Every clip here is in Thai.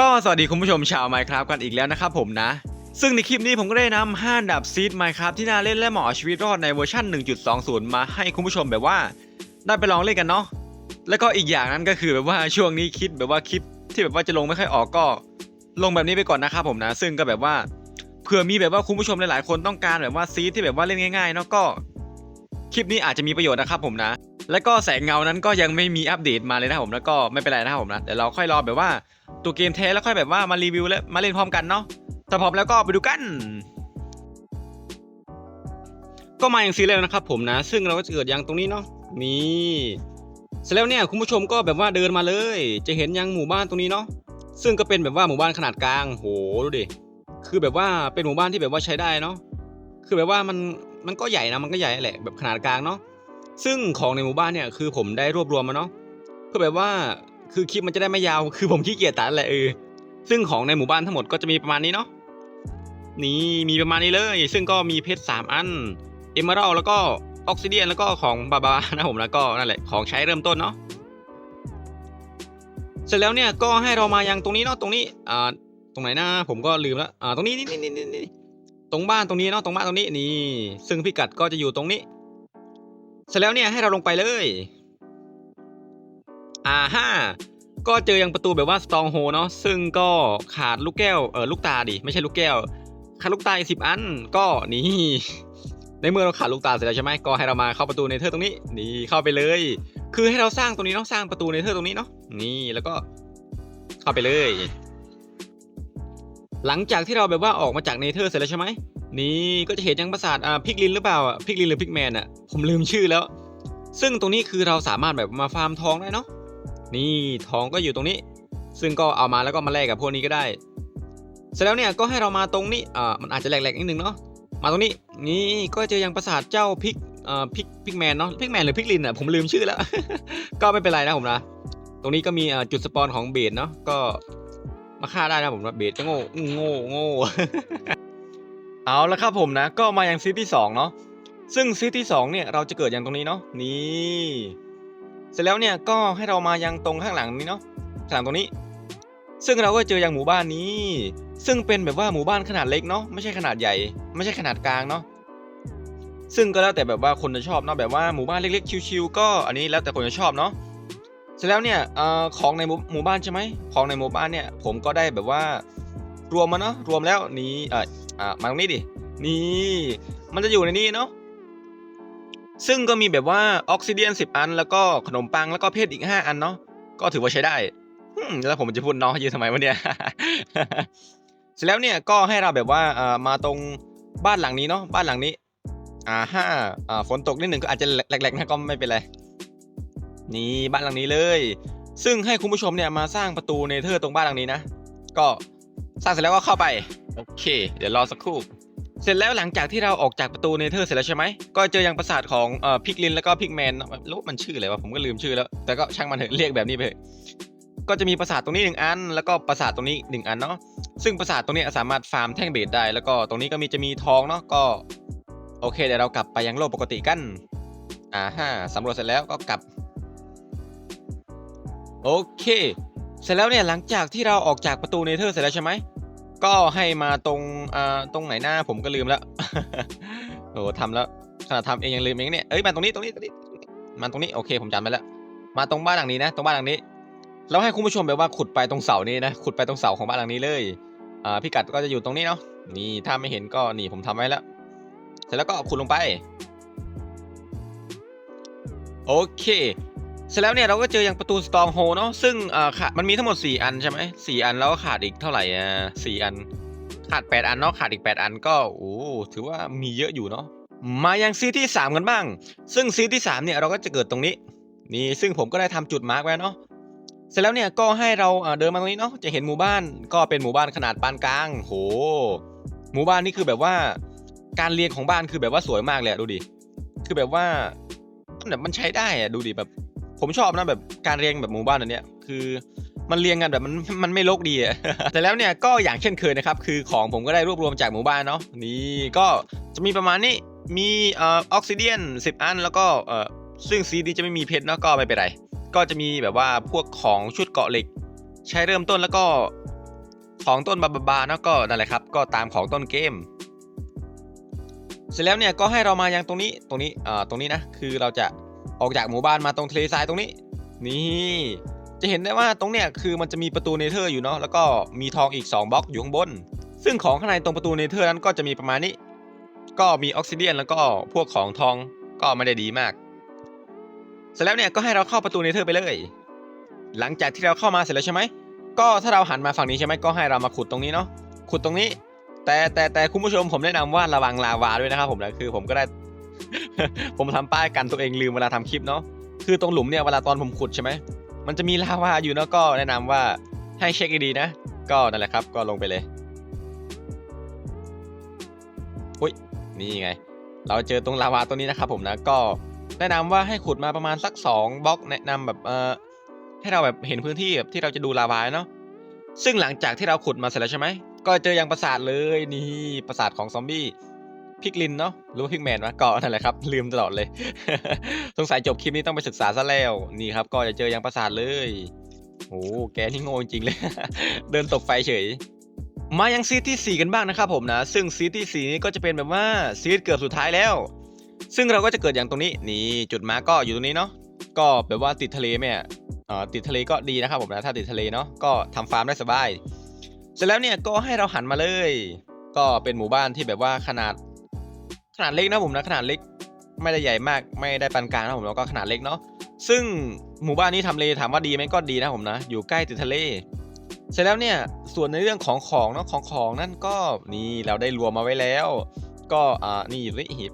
ก็สวัสดีคุณผู้ชมชาว Minecraft กันอีกแล้วนะครับผมนะ ซึ่งในคลิปนี้ผมก็ได้นำ5อันดับซีด Minecraft ที่น่าเล่นและเหมาะชีวิตรอดในเวอร์ชัน1.20 มาให้คุณผู้ชมแบบว่า ได้ไปลองเล่นกันเนาะแล้วก็อีกอย่างนั้นก็คือแบบว่าช่วงนี้คิดแบบว่าคลิปที่แบบว่าจะลงไม่ค่อยออกก็ ลงแบบนี้ไปก่อนนะครับผมนะ ซึ่งก็แบบว่าเผื่อมีแบบว่าคุณผู้ชมหลายๆ คนต้องการแบบว่าซีดที่แบบว่าเล่นง่ายๆเนาะก็คลิปนี้อาจจะมีประโยชน์นะครับผมนะ แล้วก็แสงเงานั้นก็ยังไม่มีอัปเดตมาเลยนะครับผมแล้วก็ไม่เป็นไรนะครับผมนะเดี๋ยวเราค่อยรอแบบว่าตัวเกมแท้แล้วค่อยแบบว่ามารีวิวและมาเล่นพร้อมกันเนาะถ้าพร้อมแล้วก็ไปดูกันก็มาอย่างซีแล้วนะครับผมนะ ซึ่งเราก็จะเกิดยังตรงนี้เนาะนี่เสร็จแล้วเนี่ยคุณผู้ชมก็แบบว่าเดินมาเลย จะเห็นยังหมู่บ้านตรงนี้เนาะซึ่งก็เป็นแบบว่าหมู่บ้านขนาดกลางโหดูดิคือแบบว่าเป็นหมู่บ้านที่แบบว่าใช้ได้เนาะคือแบบว่ามันมันก็ใหญ่นะมันก็ใหญ่แหละแบบขนาดกลางเนาะ ซึ่งของในหมู่บ้านเนี่ยคือผมได้รวบรวมมาเนาะเพื่อแบบว่าคือคลิปมันจะได้ไม่ยาว คือผมขี้เกียจตัดแหละเออซึ่งของในหมู่บ้านทั้งหมดก็จะมีประมาณนี้เนาะนี่มีประมาณนี้เลย ซึ่งก็มีเพชรสามอันเอเมอรัลแล้วก็ออกซิเดียนแล้วก็ของบาบานะผมแล้วก็นั่นแหละของใช้เริ่มต้นเนาะเสร็จแล้วเนี่ยก็ให้เรามายังตรงนี้เนาะตรงนี้อ่าตรงไหนนะผมก็ลืมแล้วอ่าตรงนี้นี่นี่นี่นี่ตรงบ้านตรงนี้เนาะตรงบ้านตรงนี้นี่ ซึ่งพิกัดก็จะอยู่ตรงนี้ เสร็จแล้วเนี่ยให้เราลงไปเลยอ่าฮ่าก็เจอยังประตูแบบว่าสตองโฮเนาะซึ่งก็ขาดลูกแก้วเออลูกตาดิไม่ใช่ลูกแก้ว ขาดลูกตาอีกสิบอันก็นี่ในเมื่อเราขาดลูกตาเสร็จแล้วใช่ไหมก็ให้เรามาเข้าประตูเนเธอร์ตรงนี้ นี่เข้าไปเลย คือให้เราสร้างตรงนี้เนาะสร้างประตูเนเธอร์ตรงนี้เนาะนี่แล้วก็เข้าไปเลย หลังจากที่เราแบบว่าออกมาจากเนเธอร์เสร็จแล้วใช่ไหมนี่ก็จะเห็นยังปราสาทอ่าพิกลินหรือเปล่าอะพิกลินหรือพิกแมนอะผมลืมชื่อแล้ว ซึ่งตรงนี้คือเราสามารถแบบมาฟาร์มทองได้เนาะนี่ทองก็อยู่ตรงนี้ ซึ่งก็เอามาแล้วก็มาแลกกับพวกนี้ก็ได้ เสร็จแล้วเนี่ยก็ให้เรามาตรงนี้อ่ามันอาจจะแหลกๆนิดนึงเนาะมาตรงนี้นี่ก็เจอยังปราสาทเจ้าพิกอ่าพิกพิกแมนเนาะพิกแมนหรือพิกลินอะผมลืมชื่อแล้ว ก็ไม่เป็นไรนะผมนะตรงนี้ก็มีอ่าจุดสปอนของเบสเนาะก็ มาฆ่าได้นะผมนะเบสก็โง่โง่โง่เอาละครับผมนะ ก็มายังซีที่สองเนาะซึ่งซีที่สองเนี่ยเราจะเกิดอย่างตรงนี้เนาะนี่เสร็จแล้วเนี่ยก็ให้เรามายังตรงข้างหลังนี้เนาะข้างหลังตรงนี้ ซึ่งเราก็เจออยังหมู่บ้านนี้ ซึ่งเป็นแบบว่าหมู่บ้านขนาดเล็กเนาะไม่ใช่ขนาดใหญ่ ไม่ใช่ขนาดกลางเนาะซึ่งก็แล้วแต่แบบว่าคนจะชอบเนาะแบบว่าหมู่บ้านเล็กๆชิวๆก็อันนี้แล้วแต่คนจะชอบเนาะ เสร็จแล้วเนี่ยของในหมู่บ้านใช่ไหมของในหมู่บ้านเนี่ยผมก็ได้แบบว่ารวมมาเนาะรวมแล้วนี้เอ่ออะมาตรงนี้ดินี่มันจะอยู่ในนี้เนาะซึ่งก็มีแบบว่าออกซิเดียน10 อัน แล้วก็ขนมปังแล้วก็เพชรอีก 5 อันเนาะก็ถือว่าใช้ได้แล้วผมจะพูดเนาะยืนทำไมวะเนี่ยเสร็จแล้วเนี่ยก็ให้เราแบบว่ามาตรงบ้านหลังนี้เนาะบ้านหลังนี้อ่าห้าอ่าฝนตกนิดหนึ่งก็อาจจะแหลกๆนะก็ไม่เป็นไร นี่บ้านหลังนี้เลย ซึ่งให้คุณผู้ชมเนี่ยมาสร้างประตูเนเธอร์ตรงบ้านหลังนี้นะ ก็สร้างเสร็จแล้วก็เข้าไป โอเค เดี๋ยวรอสักครู่ เสร็จแล้วหลังจากที่เราออกจากประตูเนเธอร์เสร็จแล้วใช่ไหม ก็เจอยังปราสาทของเอ่อพิกลินแล้วก็พิกแมนรู้มันชื่ออะไรวะผมก็ลืมชื่อแล้ว แต่ก็ช่างมันเถอะเรียกแบบนี้ไปเถอะก็จะมีปราสาทตรงนี้หนึ่งอัน แล้วก็ปราสาทตรงนี้หนึ่งอันเนาะ ซึ่งปราสาทตรงนี้สามารถฟาร์มแท่งเบสได้ แล้วก็ตรงนี้ก็มีจะมีทองเนาะ ก็ โอเคเดี๋ยวเรากลับไปยังโลกปกติกัน อ่าฮะสำรวจเสร็จแล้วก็กลับ โอเค เสร็จแล้วเนี่ยหลังจากที่เราออกจากประตูเนเธอร์เสร็จแล้วใช่ไหมก็ให้มาตรงอ่าตรงไหนหน้าผมก็ลืมแล้วโอ้ทำแล้วขนาดทำเองยังลืมเองเนี่ยเอ้ยมาตรงนี้ตรงนี้ตรงนี้มาตรงนี้โอเคผมจำไปแล้ว มาตรงบ้านหลังนี้นะ ตรงบ้านหลังนี้แล้วให้คุณผู้ชมแบบว่าขุดไปตรงเสานี้นะขุดไปตรงเสาของบ้านหลังนี้เลยอ่าพิกัดก็จะอยู่ตรงนี้เนาะนี่ถ้าไม่เห็นก็นี่ผมทำไว้แล้วเสร็จแล้วก็ขุดลงไป โอเค เสร็จแล้วเนี่ยเราก็เจออย่างประตูสตองโฮเนาะซึ่งอ่าขาดมันมีทั้งหมด 4 อันใช่ไหมสี่อันแล้วก็ขาดอีกเท่าไหร่อะสี่อัน ขาด 8 อันเนาะขาดอีก 8 อันก็โอ้ถือว่ามีเยอะอยู่เนาะมายังซีที่ 3 กันบ้าง ซึ่งซีที่ 3 เนี่ยเราก็จะเกิดตรงนี้ นี่ซึ่งผมก็ได้ทำจุดมาร์กไว้เนาะเสร็จแล้วเนี่ยก็ให้เราเดินมาตรงนี้เนาะจะเห็นหมู่บ้านก็เป็นหมู่บ้านขนาดปานกลางโหหมู่บ้านนี่คือแบบว่า การเรียงของบ้านคือแบบว่าสวยมากเลยดูดิคือแบบว่าแบบมันใช้ได้อะดูดิแบบ ผมชอบนะแบบการเรียงแบบหมู่บ้านอันเนี้ยคือมันเรียงกันแบบมันมันไม่รกดีอะแต่แล้วเนี่ยก็อย่างเช่นเคยนะครับคือของผมก็ได้รวบรวมจากหมู่บ้านเนาะนี่ก็จะมีประมาณนี้มีเอ่อออกซิเดียนสิบอัน แล้วก็เอ่อซึ่งซีดีจะไม่มีเพชรเนาะก็ไม่เป็นไรก็จะมีแบบว่าพวกของชุดเกาะเหล็ก ใช้เริ่มต้นแล้วก็ของต้นบาบาบาเนาะก็นั่นแหละครับ ก็ตามของต้นเกม เสร็จแล้วเนี่ยก็ให้เรามายังตรงนี้ตรงนี้อ่าตรงนี้นะคือเราจะ ออกจากหมู่บ้านมาตรงทะเลทรายตรงนี้ นี่ จะเห็นได้ว่าตรงเนี้ยคือมันจะมีประตูเนเธอร์อยู่เนาะแล้วก็มีทองอีก 2บล็อกอยู่ข้างบน ซึ่งของข้างในตรงประตูเนเธอร์นั้นก็จะมีประมาณนี้ ก็มีออกซิเดียนแล้วก็พวกของทองก็ไม่ได้ดีมากเสร็จแล้วเนี่ยก็ให้เราเข้าประตูเนเธอร์ไปเลย หลังจากที่เราเข้ามาเสร็จแล้วใช่ไหมก็ถ้าเราหันมาฝั่งนี้ใช่ไหมก็ให้เรามาขุดตรงนี้เนาะขุดตรงนี้ แต่แต่แต่คุณผู้ชมผมแนะนำว่าระวังลาวาด้วยนะครับผมนะคือผมก็ได้ ผมทำป้ายกันตัวเองลืมเวลาทำคลิปเนาะคือตรงหลุมเนี่ยเวลาตอนผมขุดใช่ไหมมันจะมีลาวาอยู่เนาะก็แนะนำว่าให้เช็คดีๆนะ ก็นั่นแหละครับ ก็ลงไปเลยอุ้ยนี่ไง เราเจอตรงลาวาตัวนี้นะครับผมนะก็แนะนำว่าให้ขุดมาประมาณสัก 2บล็อกแนะนำแบบเออให้เราแบบเห็นพื้นที่แบบที่เราจะดูลาวาเนาะซึ่งหลังจากที่เราขุดมาเสร็จแล้วใช่ไหมก็เจอยังปราสาทเลยนี่ปราสาทของซอมบี้ พิกลินเนาะหรือว่าพิกแมนวะก็นั่นแหละครับ ลืมตลอดเลย สงสัยจบคลิปนี้ต้องไปศึกษาซะแล้ว นี่ครับ ก็จะเจอยังปราสาทเลยโอ้แกนี่โง่จริงเลย เดินตกไฟเฉย มายังซีที่4กันบ้างนะครับผมนะ ซึ่งซีที่4นี้ก็จะเป็นแบบว่าซีเกือบสุดท้ายแล้ว ซึ่งเราก็จะเกิดอย่างตรงนี้นี่จุดมาก็อยู่ตรงนี้เนาะก็แบบว่าติดทะเลแม่เอ่อติดทะเลก็ดีนะครับผมนะถ้าติดทะเลเนาะก็ทำฟาร์มได้สบาย เสร็จแล้วเนี่ยก็ให้เราหันมาเลย ก็เป็นหมู่บ้านที่แบบว่าขนาด ขนาดเล็กนะผมนะขนาดเล็กไม่ได้ใหญ่มากไม่ได้ปานกลางนะผมแล้วก็ขนาดเล็กเนาะซึ่งหมู่บ้านนี้ทำเลถามว่าดีไหมก็ดีนะผมนะ อยู่ใกล้ติดทะเล เสร็จแล้วเนี่ยส่วนในเรื่องของของเนาะของของนั่นก็นี่เราได้รวมมาไว้แล้ว ก็อ่านี่อยู่ที่หีบ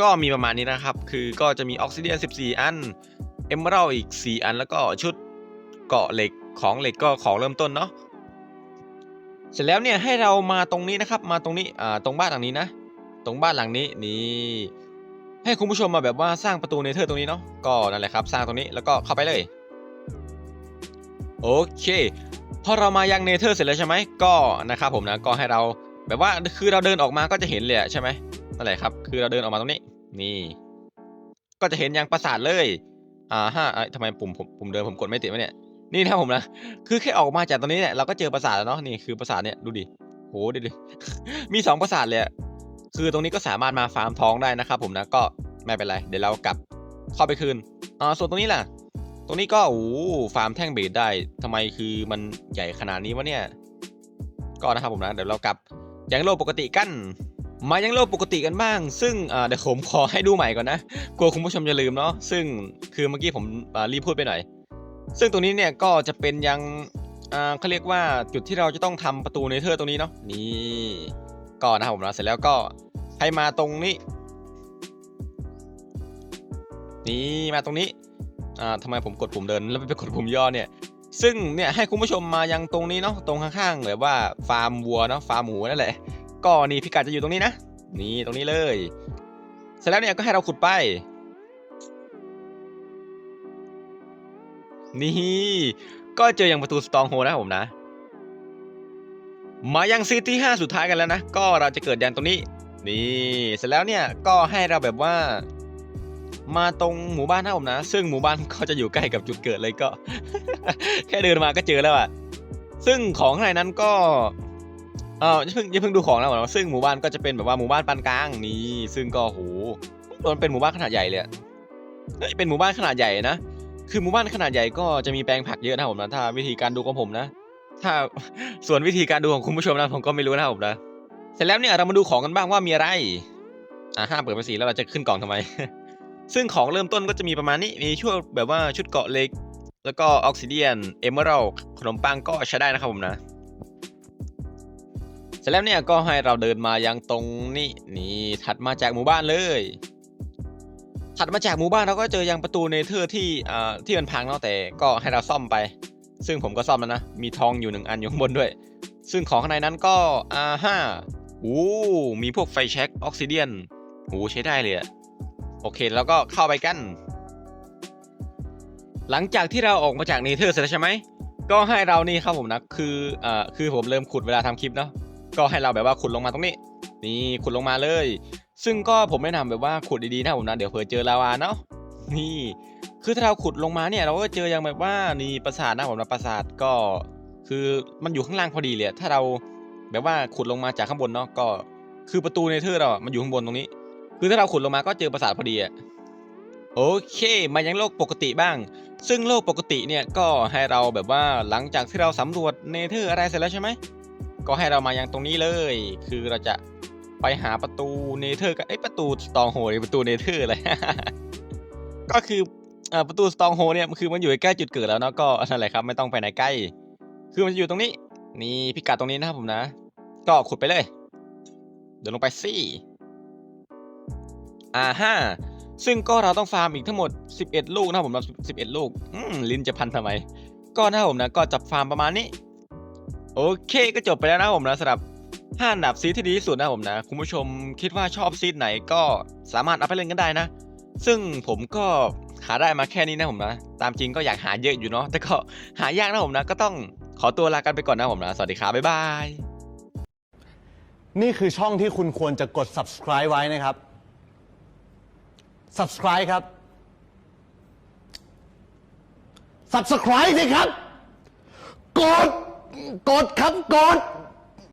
ก็มีประมาณนี้นะครับ คือก็จะมีออกซิเดียน14 อันเอมเบอรัลอีก 4 อันแล้วก็ชุดเกาะเหล็กของเหล็กก็ของเริ่มต้นเนาะเสร็จแล้วเนี่ยให้เรามาตรงนี้นะครับ มาตรงนี้อ่าตรงบ้านหลังนี้นะ ตรงบ้านหลังนี้นี่ให้คุณผู้ชมมาแบบว่าสร้างประตูเนเธอร์ตรงนี้เนาะก็นั่นแหละครับ สร้างตรงนี้แล้วก็เข้าไปเลย โอเค พอเรามายังเนเธอร์เสร็จแล้วใช่ไหมก็นะครับผมนะก็ให้เราแบบว่าคือเราเดินออกมาก็จะเห็นเลยใช่ไหมนั่นแหละครับ คือเราเดินออกมาตรงนี้ นี่ ก็จะเห็นยังปราสาทเลยอ่าฮะเอ้ทำไมปุ่มผมปุ่มเดินผมกดไม่ติดวะเนี่ยนี่นะผมนะคือแค่ออกมาจากตรงนี้เนี่ยเราก็เจอปราสาทแล้วเนาะนี่คือปราสาทเนี่ยดูดิโหดูดิมีสองปราสาทเลยอะ คือตรงนี้ก็สามารถมาฟาร์มท้องได้นะครับผมนะก็ไม่เป็นไร เดี๋ยวเรากลับเข้าไปคืนอ่าส่วนตรงนี้ล่ะ ตรงนี้ก็โอ้ฟาร์มแท่งเบสได้ทำไมคือมันใหญ่ขนาดนี้วะเนี่ย ก็นะครับผมนะเดี๋ยวเรากลับยังโลกปกติกัน มายังโลกปกติกันบ้าง ซึ่งอ่าเดี๋ยวผมขอให้ดูใหม่ก่อนนะกลัวคุณผู้ชมจะลืมเนาะซึ่งคือเมื่อกี้ผมรีบพูดไปหน่อย ซึ่งตรงนี้เนี่ยก็จะเป็นยังอ่าเขาเรียกว่าจุดที่เราจะต้องทำประตูเนเธอร์ตรงนี้เนาะนี่ ก็นะครับผมนะเสร็จแล้วก็ให้มาตรงนี้ นี่มาตรงนี้อ่าทำไมผมกดปุ่มเดินแล้วไปกดปุ่มย่อเนี่ย ซึ่งเนี่ยให้คุณผู้ชมมายังตรงนี้เนาะตรงข้างๆแบบว่าฟาร์มวัวเนาะฟาร์มหมูนั่นแหละก็นี่พิกัดจะอยู่ตรงนี้นะนี่ตรงนี้เลย เสร็จแล้วเนี่ยก็ให้เราขุดไป นี่ ก็เจออย่างประตูสตองโฮนะครับผมนะ มายังซีที่ 5 สุดท้ายกันแล้วนะ ก็เราจะเกิดยันตรงนี้ นี่เสร็จแล้วเนี่ยก็ให้เราแบบว่า มาตรงหมู่บ้านนะผมนะ ซึ่งหมู่บ้านก็จะอยู่ใกล้กับจุดเกิดเลยก็ แค่เดินมาก็เจอแล้วอะซึ่งของในนั้นก็เออย่าเพิ่งย่าเพิ่งดูของนะผมนะซึ่งหมู่บ้านก็จะเป็นแบบว่าหมู่บ้านปานกลางนี่ซึ่งก็โหมันเป็นหมู่บ้านขนาดใหญ่เลยเป็นหมู่บ้านขนาดใหญ่นะคือหมู่บ้านขนาดใหญ่ก็จะมีแปลงผักเยอะนะผมนะถ้าวิธีการดูของผมนะ ถ้าส่วนวิธีการดูของคุณผู้ชมนะผมก็ไม่รู้นะผมนะเสร็จแล้วเนี่ยเรามาดูของกันบ้างว่ามีอะไรอ่าห้าเปิดภาษีแล้วเราจะขึ้นกล่องทำไม ซึ่งของเริ่มต้นก็จะมีประมาณนี้มีช่วแบบว่าชุดเกาะเล็ก แล้วก็ออกซิเดียนเอเมอรัลขนมปังก็ใช้ได้นะครับผมนะเสร็จแล้วเนี่ยก็ให้เราเดินมายังตรงนี้นี่ถัดมาจากหมู่บ้านเลย ถัดมาจากหมู่บ้านเราก็เจอยังประตูเนเธอร์ที่อ่าที่มันพังเนาะแต่ก็ให้เราซ่อมไป ซึ่งผมก็ซ่อมแล้วนะ มีทองอยู่หนึ่งอันอยู่ข้างบนด้วย ซึ่งของข้างในนั้นก็อ่าห้าโอ้มีพวกไฟแช็กออกซิเดียนโอ้ใช้ได้เลยอะโอเค แล้วก็เข้าไปกัน หลังจากที่เราออกมาจากเนเธอร์เสร็จใช่ไหม ก็ให้เรานี่ครับผมนะ คืออ่อคือผมเริ่มขุดเวลาทำคลิปเนาะ ก็ให้เราแบบว่าขุดลงมาตรงนี้ นี่ขุดลงมาเลย ซึ่งก็ผมแนะนำแบบว่าขุดดีๆนะผมนะ เดี๋ยวเผื่อเจอลาวาเนาะ นี่ คือถ้าเราขุดลงมาเนี่ยเราก็เจออย่างแบบว่านี่ปราสาทนะผมนะปราสาทก็ คือมันอยู่ข้างล่างพอดีเลยถ้าเราแบบว่าขุดลงมาจากข้างบนเนาะก็ คือประตูเนเธอร์เรามันอยู่ข้างบนตรงนี้ คือถ้าเราขุดลงมาก็เจอปราสาทพอดีอะโอเค มายังโลกปกติบ้าง ซึ่งโลกปกติเนี่ยก็ให้เราแบบว่าหลังจากที่เราสำรวจเนเธอร์อะไรเสร็จแล้วใช่ไหม ก็ให้เรามายังตรงนี้เลย คือเราจะไปหาประตูเนเธอร์กันเอ้ยประตูตองโหรือประตูเนเธอร์อะไร ก็คือเอ่อประตูสตองโฮเนี่ยคือมันอยู่ใกล้จุดเกิดแล้วเนาะก็นั่นแหละครับไม่ต้องไปไหนใกล้ คือมันจะอยู่ตรงนี้ นี่พิกัดตรงนี้นะครับผมนะ ก็ขุดไปเลย เดินลงไปสิอ่าฮะซึ่งก็เราต้องฟาร์มอีกทั้งหมด 11 ลูกนะครับผมนะ11 ลูก อืมลิ้นจะพันทำไม ก็นะครับผมนะก็จะฟาร์มประมาณนี้ โอเคก็จบไปแล้วนะครับผมนะสำหรับห้าอันดับซีที่ดีที่สุดนะครับผมนะ คุณผู้ชมคิดว่าชอบซีดไหนก็สามารถเอาไปเล่นกันได้นะ ซึ่งผมก็หาได้มาแค่นี้นะผมนะ ตามจริงก็อยากหาเยอะอยู่เนาะแต่ก็หายากนะผมนะ ก็ต้องขอตัวลากันไปก่อนนะผมนะ สวัสดีครับบ๊ายบาย นี่คือช่องที่คุณควรจะกด subscribe ไว้นะครับ subscribe ครับ subscribe สิครับ กด กดครับ กด